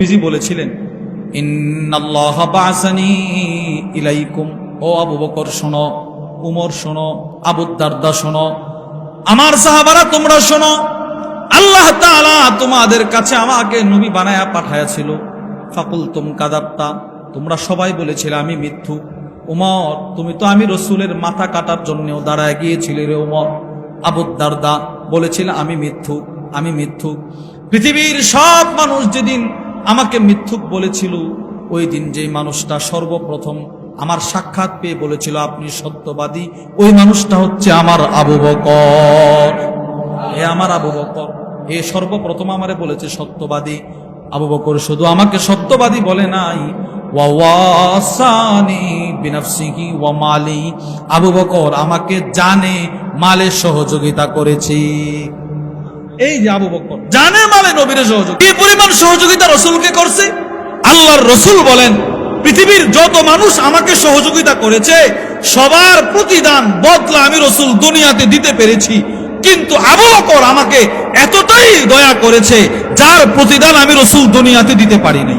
নবীজি বলেছিলেন ইলাইকুম। ও আবু বকর, শোনো, উমর, শোনো, আবু শোনো, আমার সাহাবারা তোমরা শোনো, আল্লাহ তাআলা তোমাদের কাছে আমাকে নবী বানায়া পাঠায়াছিল। ফাকুল তুম কাদাপ্তা তোমরা সবাই বলেছিলে আমি মিথ্যু। উমর, তুমি তো আমি রসুলের মাথা কাটার জন্যও দাঁড়ায় গিয়েছিলে রে উমর। আবু দারদা বলেছিল আমি মিথ্যু আমি মিথ্যু। পৃথিবীর সব মানুষ যেদিন আমাকে মিথ্যুক বলেছিল ওই দিন যেই মানুষটা সর্বপ্রথম আমার সাক্ষাৎ পেয়ে বলেছিল, আপনি সত্যবাদী। ওই মানুষটা হচ্ছে আমার আবু বকর। হে আমার আবু বকর, হে সর্বপ্রথম আমারে বলেছে সত্যবাদী। আবু বকর শুধু আমাকে সত্যবাদী বলে নাই। আবু বকর আমাকে জানে, মালে সহযোগিতা করেছি। এই যে আবু বকর। জানে মালে নবীর সহযোগ। কি পরিমাণ সহযোগিতা রসুলকে করছে? আল্লাহর রসুল বলেন, পৃথিবীর যত মানুষ আমাকে সহযোগিতা করেছে, সবার প্রতিদান বদলা আমি রসুল দুনিয়াতে দিতে পেরেছি। কিন্তু আবু বকর আমাকে এতটাই দয়া করেছে, যার প্রতিদান আমি রসুল দুনিয়াতে দিতে পারিনি